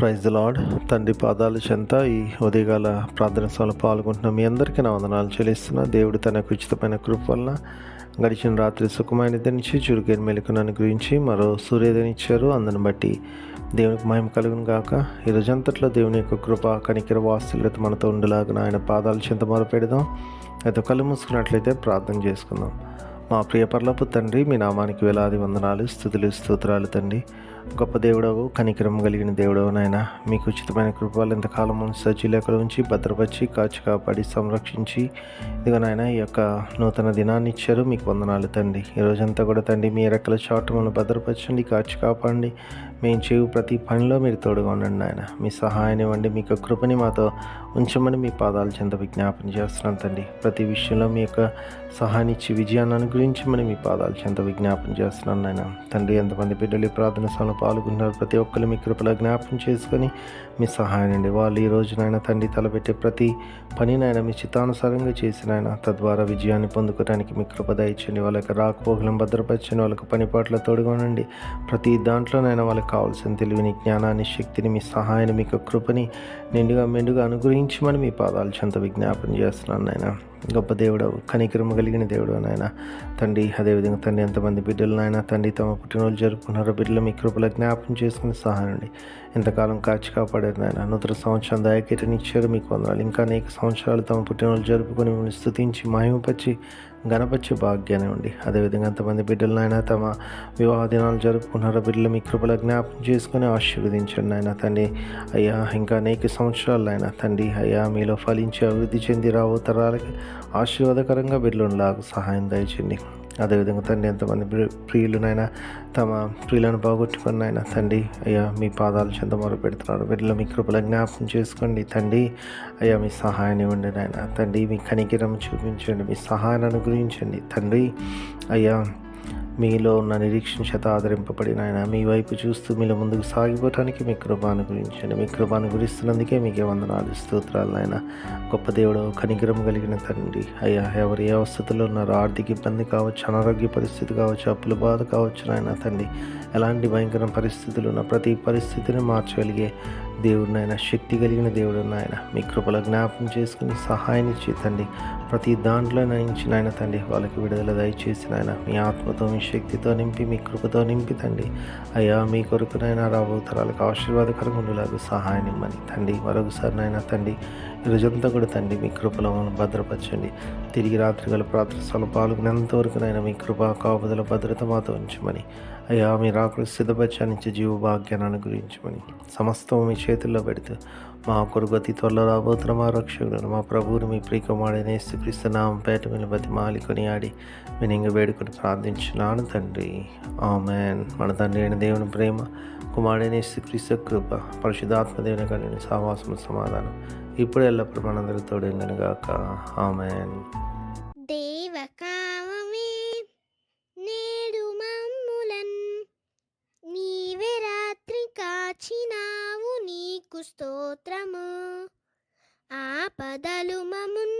Praise lord తండ్రి పాదాల చెంత ఈ ఉదయకాల ప్రార్థన సభలో పాల్గొంటున్న మీ అందరికీ నా వందనాలు చెల్లిస్తున్నా. దేవుడు తనకు ఉచితమైన కృప వలన గడిచిన రాత్రి సుఖమైనదనిచ్చి చురుకైన మెలకును అనుగ్రహించి మరో సూర్యోదయనిచ్చారు. అందుని బట్టి దేవునికి మహిమ కలుగును గాక. ఈ రోజంతట్లో దేవుని యొక్క కృప కనికర వాస్తులత మనతో ఉండలాగా ఆయన పాదాల చెంత మొరపెడదాం అయితే కళ్ళు మూసుకున్నట్లయితే ప్రార్థన చేసుకుందాం. మా ప్రియ పర్లపు తండ్రి మీ నామానికి వేలాది వందనాలు స్థుతులు స్తోత్రాలు తండ్రి. గొప్ప దేవుడవు కనికరం కలిగిన దేవుడవు నాయన. మీకు ఉచితమైన కృపలు ఎంతకాలం ముందు సజ్జీలెక్కల ఉంచి భద్రపరిచి కాచి కాపాడి సంరక్షించి. ఇదిగో నాయన ఈ యొక్క నూతన దినాన్ని ఇచ్చారు. మీకు వందనాలు తండ్రి. ఈ రోజంతా కూడా తండ్రి మీ రెక్కల చాటులను భద్రపరచండి కాచి కాపాడండి. మేము చేయు ప్రతి పనిలో మీరు తోడుగా ఉండండి నాయన. మీ సహాయాన్ని ఇవ్వండి మీ యొక్క కృపని మాతో ఉంచమని మీ పాదాలు చెంత విజ్ఞాపన చేస్తున్నాను తండ్రి. ప్రతి విషయంలో మీ యొక్క సహాయాన్ని ఇచ్చి విజయాన్ని అనుగ్రహించమని మీ పాదాలు చెంత విజ్ఞాపన చేస్తున్నాను నాయన. తండ్రి ఎంతమంది బిడ్డలు ప్రార్థన ప్రార్థన ప్రార్థనలో పాల్గొన్నారు. ప్రతి ఒక్కరు మీ కృపలో జ్ఞాపకం చేసుకొని మీ సహాయం అండి. వాళ్ళు ఈ రోజు నాయన తండ్రి తలపెట్టే ప్రతి పని నాయన మీ చిత్తానుసారంగా చేసినైనా తద్వారా విజయాన్ని పొందుకోవడానికి మీ కృప దయచండి వాళ్ళ యొక్క రాకపోకలను భద్రపరచండి. వాళ్ళకి పనిపాట్ల తోడుగొనండి. ప్రతి దాంట్లోనైనా వాళ్ళకి కావాల్సిన తెలివిని జ్ఞానాన్ని శక్తిని మీ సహాయాన్ని మీకు కృపని నిండుగా మెండుగా అనుగ్రహించమని మీ పాదాలు చెంత విజ్ఞాపన చేస్తున్నాను నాయన. గొప్ప దేవుడు కనికరము కలిగిన దేవుడు నాయన. తండ్రి అదేవిధంగా తండ్రి ఎంతమంది బిడ్డలు నాయన తండ్రి తమ పుట్టినరోజు జరుపుకున్నారో బిడ్డలు మీ కృపల జ్ఞాపం చేసుకుని సహాయండి. ఎంతకాలం కాచి కాపాడారు నాయన. నూతన సంవత్సరం దయకేటని ఇచ్చారు మీకు వందనాలు. ఇంకా అనేక సంవత్సరాలు తమ పుట్టినరోజు జరుపుకొని మిమ్మల్ని స్థుతించి మహిమపరిచి గణపరిచే భాగ్యాన్ని ఉండి. అదేవిధంగా ఎంతమంది బిడ్డలు నాయన తమ వివాహ దినాలు జరుపుకున్నారో బిడ్డలు మీ కృపల జ్ఞాపకం చేసుకుని ఆశీర్వదించండి నాయన తండ్రి. అయ్యా ఇంకా అనేక సంవత్సరాలు ఆయన తండ్రి అయ్యా మీలో ఫలించి అభివృద్ధి చెంది రావు తరాలకి ఆశీర్వాదకరంగా బిడ్డలుండలాగా సహాయం దయచండి అదేవిధంగా తండ్రి ఎంతమంది ప్రియులనైనా తమ ప్రియులను బాగొట్టుకుని ఆయన తండ్రి అయ్యా మీ పాదాలు చెంత మొదలు పెడుతున్నారు. వీటిలో మీ కృపల జ్ఞాపకం చేసుకోండి తండ్రి. అయ్యా మీ సహాయాన్ని ఇవ్వండి నాయన తండ్రి. మీ కనికిరం చూపించండి. మీ సహాయాన్ని అనుగ్రహించండి తండ్రి. అయ్యా మీలో ఉన్న నిరీక్షణ ఆదరింపబడిన ఆయన మీ వైపు చూస్తూ మీలో ముందుకు సాగిపోవటానికి మీ కృపాను గురించండి. మీ కృపాను గురిస్తున్నందుకే మీకే వందనాలు స్తోత్రాలు ఆయన గొప్ప దేవుడు కనికరం కలిగిన తండ్రి. అయ్యా ఎవరు ఏ అవస్థతుల్లో ఉన్నారో ఆర్థిక ఇబ్బంది కావచ్చు అనారోగ్య పరిస్థితి కావచ్చు అప్పుల బాధ కావచ్చు నాయన తండ్రి. ఎలాంటి భయంకర పరిస్థితులు ఉన్న ప్రతి పరిస్థితిని మార్చగలిగే దేవుడినైనా శక్తి కలిగిన దేవుడు నాయన. మీ కృపలో జ్ఞాపకం చేసుకుని సహాయం ఇచ్చి తండ్రి ప్రతి దాంట్లో నుంచి నాయన తండ్రి వాళ్ళకి విడుదల దయచేసి నాయన మీ ఆత్మతో మీ శక్తితో నింపి మీ కృపతో నింపి తండ్రి. అయ్యా మీ కొరకునైనా రాబో తరాలకు ఆశీర్వాదకరంగా ఉండేలాగా సహాయం ఇమ్మని తండ్రి. మరొకసారి నాయన తండ్రి ఈ కూడా తండ్రి మీ కృపలో మమ్మల్ని భద్రపరచండి. తిరిగి రాత్రి గల ప్రార్థన నైనా మీ కృప కాపుదల భద్రత మాతో ఉంచమని. అయ్యా మీ రాకులు సిద్ధపరచానిచ్చే జీవ భాగ్యాన్ని అనుగ్రహించమని. సమస్తం మీ చేతుల్లో పెడుతూ మా కొరకు అతి త్వరలో రాబోతున్న మా రక్షకుడు మా ప్రభువుని మీ ప్రియకుమారుడైన యేసుక్రీస్తు నామం పేట మీద బతి మాలికొని ఆడి నేను ఇంక వేడుకొని ప్రార్థించినాను తండ్రి. ఆమెన్. మన తండ్రి అయిన దేవుని ప్రేమ కుమారుడైన యేసుక్రీస్తు కృప పరిశుధాత్మ దేవుని కలిగిన సమాధానం ఇప్పుడు ఎల్లప్పుడు మనందరితో గాక. ఆమెన్. దేవకామమే నేడు మమ్ములన్ నీవే రాత్రి కాచినావు నీకు స్తోత్రము. ఆపదలు మమున్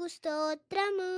నీకు స్తోత్రము.